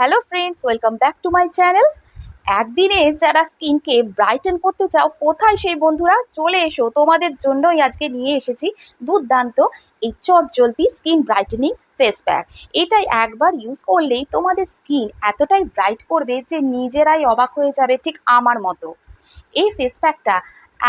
Hello friends welcome back to my channel একদিনে যারা স্কিনকে ব্রাইটেন করতে চাও, কোথায় সেই বন্ধুরা? চলে এসো, তোমাদের জন্যই আজকে নিয়ে এসেছি দুর্দান্ত এই চট জলদি স্কিন ব্রাইটেনিং ফেস প্যাক এটাই একবার ইউজ করলেই তোমাদের স্কিন এতটাই ব্রাইট করবে যে নিজেরাই অবাক হয়ে যাবে ঠিক আমার মতো। এই ফেস প্যাকটা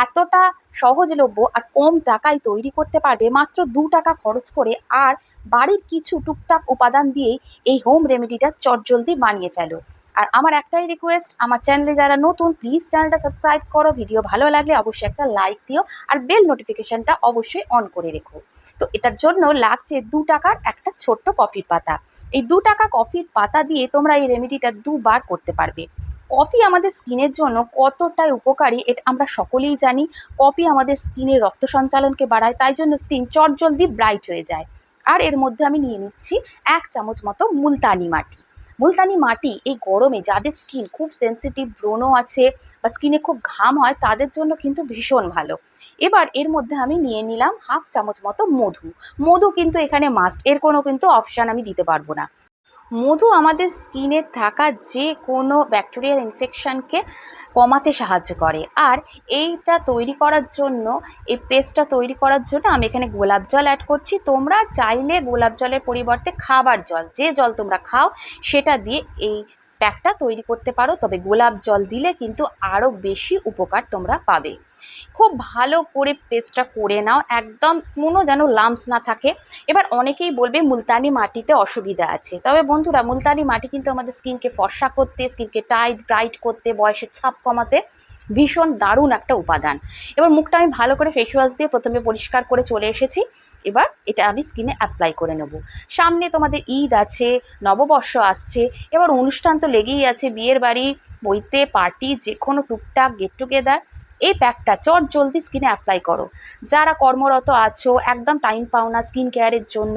এতটা সহজলভ্য আর কম টাকায় তৈরি করতে পারবে মাত্র দু টাকা খরচ করে আর বাড়ির কিছু টুকটাক উপাদান দিয়েই এই হোম রেমেডিটা চটজলদি বানিয়ে ফেলো। আর আমার একটাই রিকোয়েস্ট আমার চ্যানেলে যারা নতুন প্লিজ চ্যানেলটা সাবস্ক্রাইব করো। ভিডিও ভালো লাগলে অবশ্যই একটা লাইক দিও আর বেল নোটিফিকেশানটা অবশ্যই অন করে রেখো। তো এটার জন্য লাগছে দু টাকার একটা ছোট্ট কফির পাতা। এই দু টাকা কফির পাতা দিয়ে তোমরা এই রেমেডিটা দুবার করতে পারবে। কফি আমাদের স্কিনের জন্য কতটাই উপকারী এটা আমরা সকলেই জানি। কফি আমাদের স্কিনের রক্ত সঞ্চালনকে বাড়ায়, তাই জন্য স্কিন চটজলদি ব্রাইট হয়ে যায়। আর এর মধ্যে আমি নিয়ে নিচ্ছি এক চামচ মতো মুলতানি মাটি। মুলতানি মাটি এই গরমে যাদের স্কিন খুব সেন্সিটিভ ব্রণ আছে বা স্কিনে খুব ঘাম হয়, তাদের জন্য কিন্তু ভীষণ ভালো। এবার এর মধ্যে আমি নিয়ে নিলাম হাফ চামচ মতো মধু। মধু কিন্তু এখানে মাস্ট এর কোনো কিন্তু অপশান আমি দিতে পারব না। মধু আমাদের স্কিনে থাকা যে কোনো ব্যাকটেরিয়াল ইনফেকশানকে কমাতে সাহায্য করে। আর এইটা তৈরি করার জন্য, এই পেস্টটা তৈরি করার জন্য আমি এখানে গোলাপ জল অ্যাড করছি। তোমরা চাইলে গোলাপ জলের পরিবর্তে খাবার জল, যে জল তোমরা খাও, সেটা দিয়ে এই প্যাকটা তৈরি করতে পারো, তবে গোলাপ জল দিলে কিন্তু আরও বেশি উপকার তোমরা পাবে। খুব ভালো করে পেস্টটা করে নাও, একদম কোনো যেন লাম্পস না থাকে। এবার অনেকেই বলবে মুলতানি মাটিতে অসুবিধা আছে। তবে বন্ধুরা, মুলতানি মাটি কিন্তু আমাদের স্কিনকে ফর্সা করতে, স্কিনকে টাইট, ব্রাইট করতে, বয়সের ছাপ কমাতে ভীষণ দারুণ একটা উপাদান। এবার মুখটা আমি ভালো করে ফেস ওয়াশ দিয়ে প্রথমে পরিষ্কার করে চলে এসেছি। এবার এটা আমি স্কিনে অ্যাপ্লাই করে নেব। সামনে তোমাদের ঈদ আছে, নববর্ষ আসছে, এবার অনুষ্ঠান তো লেগেই আছে, বিয়ের বাড়ি, বইতে পার্টি যে কোনো টুকটাক গেট টুগেদার এই প্যাকটা চট জলদি স্কিনে অ্যাপ্লাই করো। যারা কর্মরত আছো, একদম টাইম পাও না স্কিন কেয়ারের জন্য,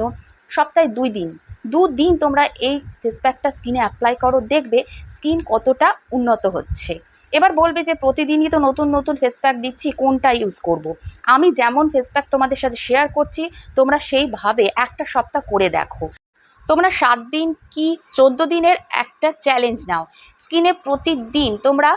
সপ্তাহে দুই দিন দু দিন তোমরা এই ফেস প্যাকটা স্কিনে অ্যাপ্লাই করো, দেখবে স্কিন কতটা উন্নত হচ্ছে। এবার বলবে যে প্রতিদিনই তো নতুন নতুন ফেস প্যাক দিচ্ছি, কোনটা ইউজ করব। আমি যেমন ফেস প্যাক তোমাদের সাথে শেয়ার করছি, তোমরা সেইভাবে একটা সপ্তাহ করে দেখো তোমরা সাত দিন কি চোদ্দ দিনের একটা চ্যালেঞ্জ নাও স্কিনে প্রতিদিন তোমরা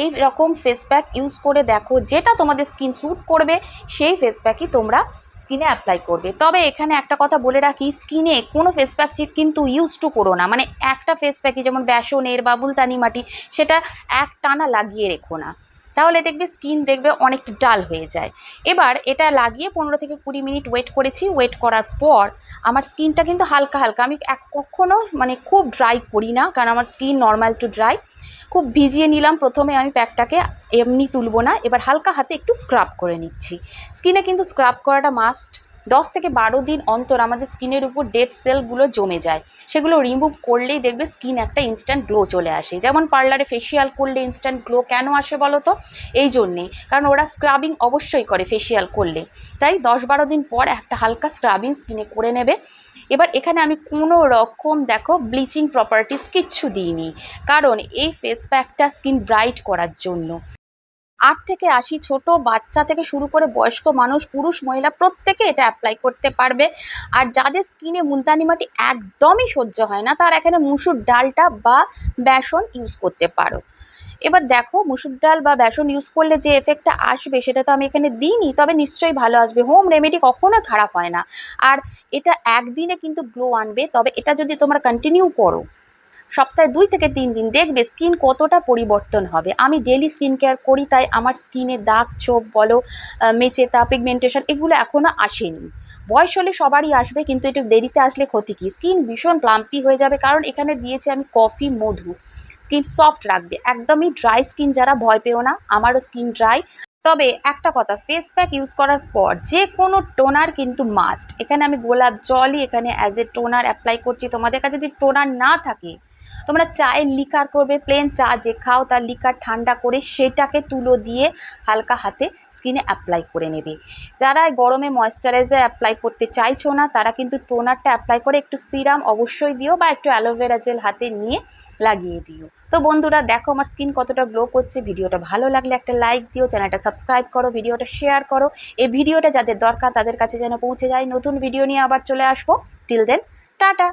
এই রকম ফেস প্যাক ইউজ করে দেখো, যেটা তোমাদের স্কিন স্যুট করবে, সেই ফেস প্যাকই তোমরা স্কিনে অ্যাপ্লাই করবে। তবে এখানে একটা কথা বলে রাখি স্কিনে কোনো ফেস প্যাক কিন্তু ইউজ টু করো না। মানে একটা ফেস প্যাকই যেমন বেসনের বা বুলতানি মাটি, সেটা এক টানা লাগিয়ে রেখো না। তাহলে দেখবে স্কিন দেখবে অনেকটা ডাল হয়ে যায়। এবার এটা লাগিয়ে পনেরো থেকে কুড়ি মিনিট ওয়েট করেছি। ওয়েট করার পর আমার স্কিনটা কিন্তু হালকা হালকা। আমি এক কখনও মানে খুব ড্রাই করি না, কারণ আমার স্কিন নর্মাল টু ড্রাই খুব ভিজিয়ে নিলাম। প্রথমে আমি প্যাকটাকে এমনি তুলবো না। এবার হালকা হাতে একটু স্ক্রাব করে নিচ্ছি। স্কিনে কিন্তু স্ক্রাব করাটা মাস্ট দশ থেকে বারো দিন অন্তর আমাদের স্কিনের উপর ডেড সেলগুলো জমে যায়। সেগুলো রিমুভ করলেই দেখবে স্কিন একটা ইনস্ট্যান্ট গ্লো চলে আসে। যেমন পার্লারে ফেসিয়াল করলে ইনস্ট্যান্ট গ্লো কেন আসে বলো তো এই জন্যেই কারণ ওরা স্ক্রাবিং অবশ্যই করে ফেসিয়াল করলে। তাই দশ বারো দিন পর একটা হালকা স্ক্রাবিং স্কিনে করে নেবে। এবার এখানে আমি কোনো রকম দেখো ব্লিচিং প্রপার্টিস কিচ্ছু দিইনি। কারণ এই ফেস প্যাকটা স্কিন ব্রাইট করার জন্য। আট থেকে আশি ছোট বাচ্চা থেকে শুরু করে বয়স্ক মানুষ, পুরুষ, মহিলা প্রত্যেকে এটা অ্যাপ্লাই করতে পারবে। আর যাদের স্কিনে মুলতানি মাটি একদমই সহ্য হয় না, তারা এখানে মুসুর ডালটা বা বেসন ইউজ করতে পারো। এবার দেখো, মুসুর ডাল বা বেসন ইউজ করলে যে এফেক্টটা আসবে, সেটা তো আমি এখানে দিইনি, তবে নিশ্চয়ই ভালো আসবে। হোম রেমেডি কখনো খারাপ হয় না। আর এটা একদিনে কিন্তু গ্লো আনবে, তবে এটা যদি তোমরা কন্টিনিউ করো সপ্তাহে দুই থেকে তিন দিন দেখবে স্কিন কতটা পরিবর্তন হবে। আমি ডেলি স্কিন কেয়ার করি, তাই আমার স্কিনে দাগ, ছোপ বলো মেচেতা পিগমেন্টেশন এগুলো এখনও আসেনি। বয়স হলে সবারই আসবে, কিন্তু একটু দেরিতে আসলে ক্ষতি কী? স্কিন ভীষণ প্লাম্পি হয়ে যাবে, কারণ এখানে দিয়েছি আমি কফি মধু। স্কিন সফট রাখবে। একদমই ড্রাই স্কিন যারা ভয় পেও না, আমারও স্কিন ড্রাই তবে একটা কথা ফেস প্যাক ইউজ করার পর যে কোনো টোনার কিন্তু মাস্ট এখানে আমি গোলাপ জলই, এখানে অ্যাজ এ টোনার অ্যাপ্লাই করছি। তোমাদের কাছে যদি টোনার না থাকে তোমরা চায়ের লিকার করবে প্লেন চা যে খাও, তার লিকার ঠান্ডা করে সেটাকে তুলো দিয়ে হালকা হাতে স্কিনে অ্যাপ্লাই করে নেবে। যারা গরমে ময়শ্চারাইজার অ্যাপ্লাই করতে চাইছো না, তারা কিন্তু টোনারটা অ্যাপ্লাই করে একটু সিরাম অবশ্যই দিও বা একটু অ্যালোভেরা জেল হাতে নিয়ে লাগিয়ে দিও। তো বন্ধুরা, দেখো আমার স্কিন কতটা গ্লো করছে, ভিডিওটা ভালো লাগলে একটা লাইক দিও, চ্যানেলটা সাবস্ক্রাইব করো, ভিডিওটা শেয়ার করো। এই ভিডিওটা যাদের দরকার, তাদের কাছে যেন পৌঁছে যায়। নতুন ভিডিও নিয়ে আবার চলে আসব। Till then tata!